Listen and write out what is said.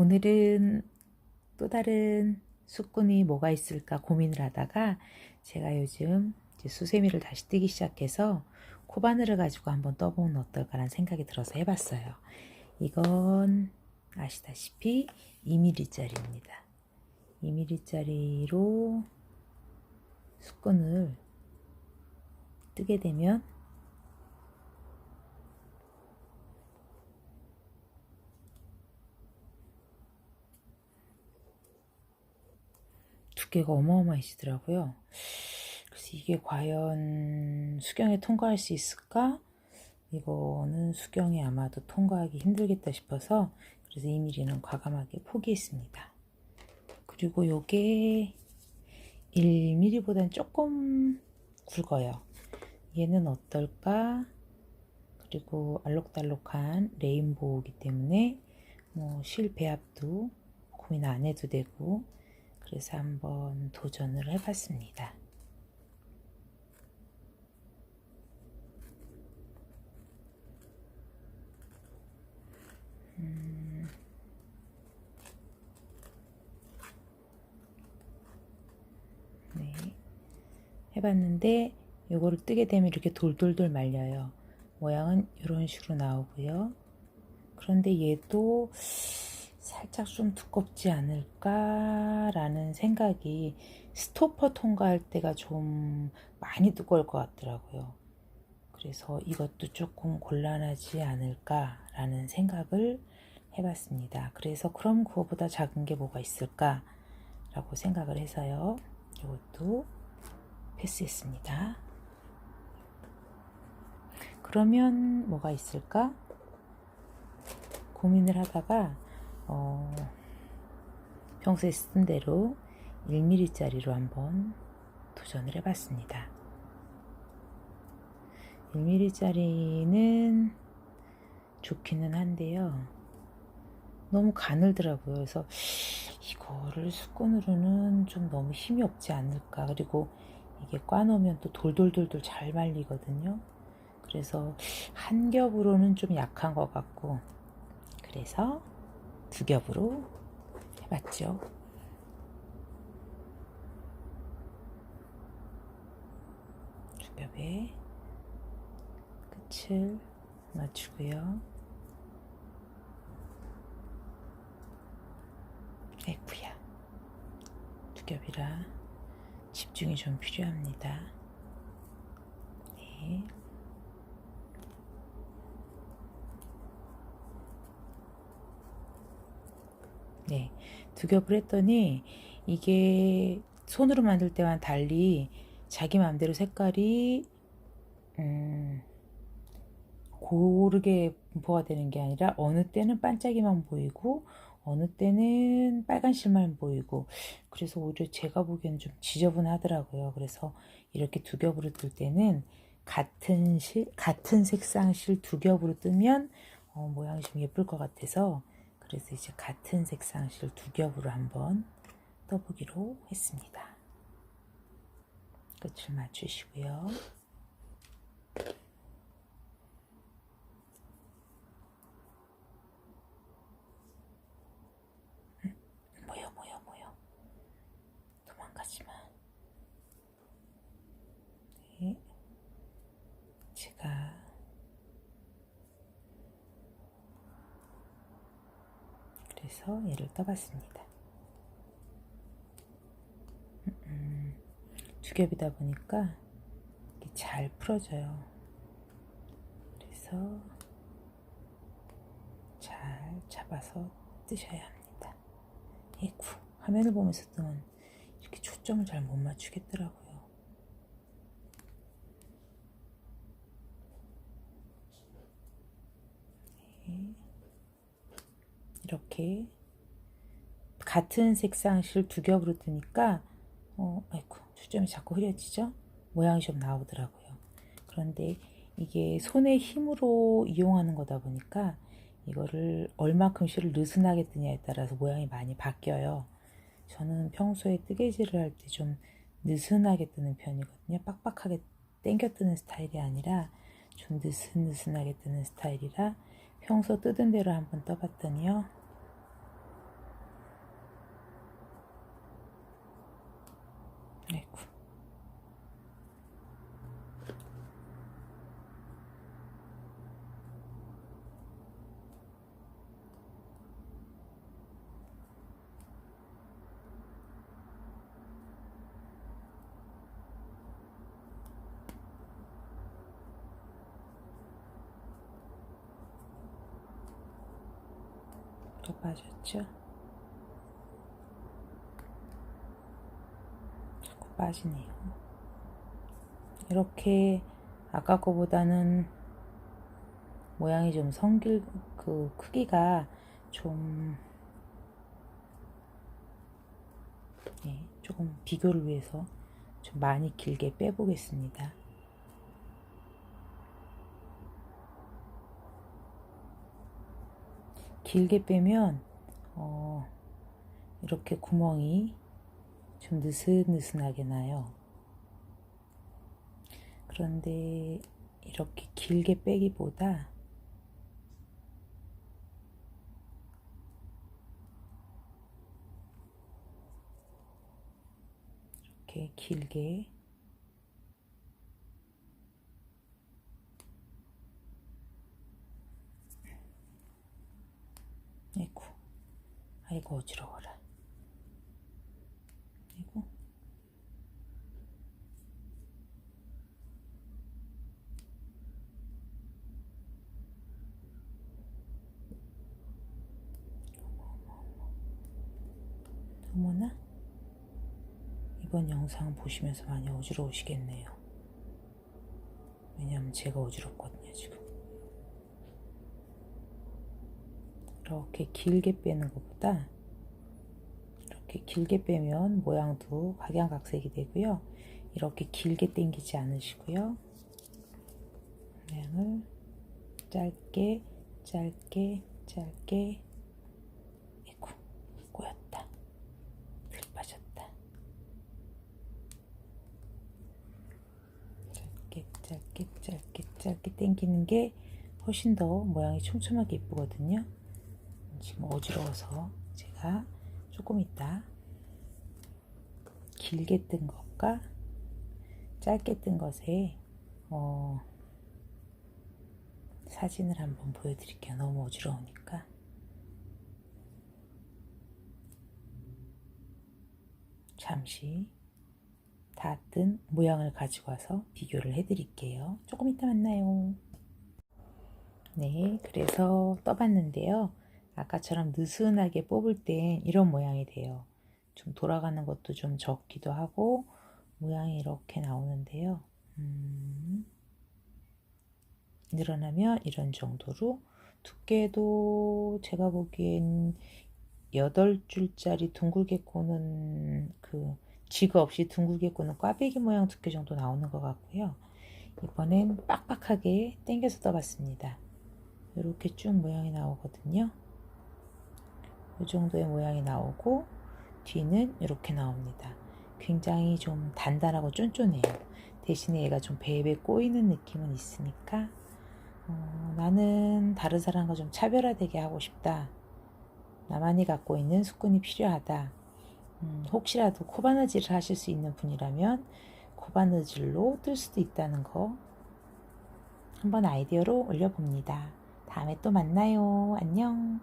오늘은 또 다른 숙군이 뭐가 있을까 고민을 하다가 제가 요즘 수세미를 다시 뜨기 시작해서 코바늘을 가지고 한번 떠보면 어떨까라는 생각이 들어서 해봤어요. 이건 아시다시피 2mm짜리입니다. 2mm짜리로 숙군을 뜨게 되면 두께가 어마어마해지더라고요. 그래서 이게 과연 수경에 통과할 수 있을까? 이거는 수경에 아마도 통과하기 힘들겠다 싶어서 그래서 2mm는 과감하게 포기했습니다. 그리고 요게 1mm보다는 조금 굵어요. 얘는 어떨까? 그리고 알록달록한 레인보우이기 때문에 뭐 실배합도 고민 안 해도 되고 그래서 한번 도전을 해봤습니다. 음, 네, 해봤는데 요거를 뜨게 되면 이렇게 돌돌돌 말려요. 모양은 이런 식으로 나오고요. 그런데 얘도 살짝 좀 두껍지 않을까라는 생각이 스토퍼 통과할 때가 좀 많이 두꺼울 것 같더라고요. 그래서 이것도 조금 곤란하지 않을까라는 생각을 해봤습니다. 그래서 그럼 그거보다 작은 게 뭐가 있을까라고 생각을 해서요. 이것도 패스했습니다. 그러면 뭐가 있을까? 고민을 하다가 어, 평소에 쓰던 대로 1mm짜리로 한번 도전을 해봤습니다. 1mm짜리는 좋기는 한데요. 너무 가늘더라고요. 그래서 이거를 수건으로는 좀 너무 힘이 없지 않을까. 그리고 이게 꽈놓으면 또 돌돌돌돌 잘 말리거든요. 그래서 한 겹으로는 좀 약한 것 같고 그래서 두 겹으로 해봤죠. 두 겹에 끝을 맞추고요. 에구야. 두 겹이라 집중이 좀 필요합니다. 네. 네, 두 겹을 했더니 이게 손으로 만들 때와는 달리 자기 마음대로 색깔이 음, 고르게 분포가 되는 게 아니라 어느 때는 반짝이만 보이고 어느 때는 빨간 실만 보이고 그래서 오히려 제가 보기에는 좀 지저분하더라고요. 그래서 이렇게 두 겹으로 뜰 때는 같은 실 같은 색상 실 두 겹으로 뜨면 어, 모양이 좀 예쁠 것 같아서 그래서 이제 같은 색상 실 두 겹으로 한번 떠보기로 했습니다. 끝을 맞추시고요. 뭐야 뭐야 뭐야 도망가지마 네. 제가 그래서 얘를 떠봤습니다. 음, 두 겹이다 보니까 잘 풀어져요. 그래서 잘 잡아서 뜨셔야 합니다. 에구 화면을 보면서 뜨면 이렇게 초점을 잘 못 맞추겠더라고요. 네. 이렇게 같은 색상 실 두 겹으로 뜨니까 어, 아이고 초점이 자꾸 흐려지죠? 모양이 좀 나오더라고요. 그런데 이게 손의 힘으로 이용하는 거다 보니까 이거를 얼마큼 실을 느슨하게 뜨냐에 따라서 모양이 많이 바뀌어요. 저는 평소에 뜨개질을 할 때 좀 느슨하게 뜨는 편이거든요. 빡빡하게 땡겨 뜨는 스타일이 아니라 좀 느슨느슨하게 뜨는 스타일이라 평소 뜨던 대로 한번 떠봤더니요. 아이고. 또 빠졌죠? 자꾸 빠지네요. 이렇게 아까 거보다는 모양이 좀 성길 그 크기가 좀 네, 조금 비교를 위해서 좀 많이 길게 빼보겠습니다. 길게 빼면 어, 이렇게 구멍이 좀 느슨느슨하게 나요. 그런데 이렇게 길게 빼기보다 이렇게 길게 아이고 아이고 어지러워라 아이고 어머나 이번 영상 보시면서 많이 어지러우시겠네요 왜냐면 제가 어지럽거든요 지금 이렇게 길게 빼는 것보다 이렇게 길게 빼면 모양도 각양각색이 되고요. 이렇게 길게 당기지 않으시고요. 모양을 짧게 짧게 짧게 아이고 꼬였다 들 빠졌다 짧게 짧게 짧게 당기는 게 훨씬 더 모양이 촘촘하게 이쁘거든요. 지금 어지러워서 제가 조금 있다 길게 뜬 것과 짧게 뜬 것에 어, 사진을 한번 보여드릴게요. 너무 어지러우니까. 잠시 다뜬 모양을 가지고 와서 비교를 해드릴게요. 조금 이따 만나요. 네, 그래서 떠봤는데요. 아까처럼 느슨하게 뽑을 땐 이런 모양이 돼요. 좀 돌아가는 것도 좀 적기도 하고 모양이 이렇게 나오는데요. 음, 늘어나면 이런 정도로 두께도 제가 보기엔 8줄짜리 둥글게 꼬는 그 지그 없이 둥글게 꼬는 꽈배기 모양 두께 정도 나오는 것 같고요. 이번엔 빡빡하게 당겨서 떠봤습니다. 이렇게 쭉 모양이 나오거든요. 이 정도의 모양이 나오고 뒤는 이렇게 나옵니다. 굉장히 좀 단단하고 쫀쫀해요. 대신에 얘가 좀 베베 꼬이는 느낌은 있으니까 어, 나는 다른 사람과 좀 차별화되게 하고 싶다. 나만이 갖고 있는 수건이 필요하다. 음, 혹시라도 코바느질을 하실 수 있는 분이라면 코바느질로 뜰 수도 있다는 거 한번 아이디어로 올려봅니다. 다음에 또 만나요. 안녕.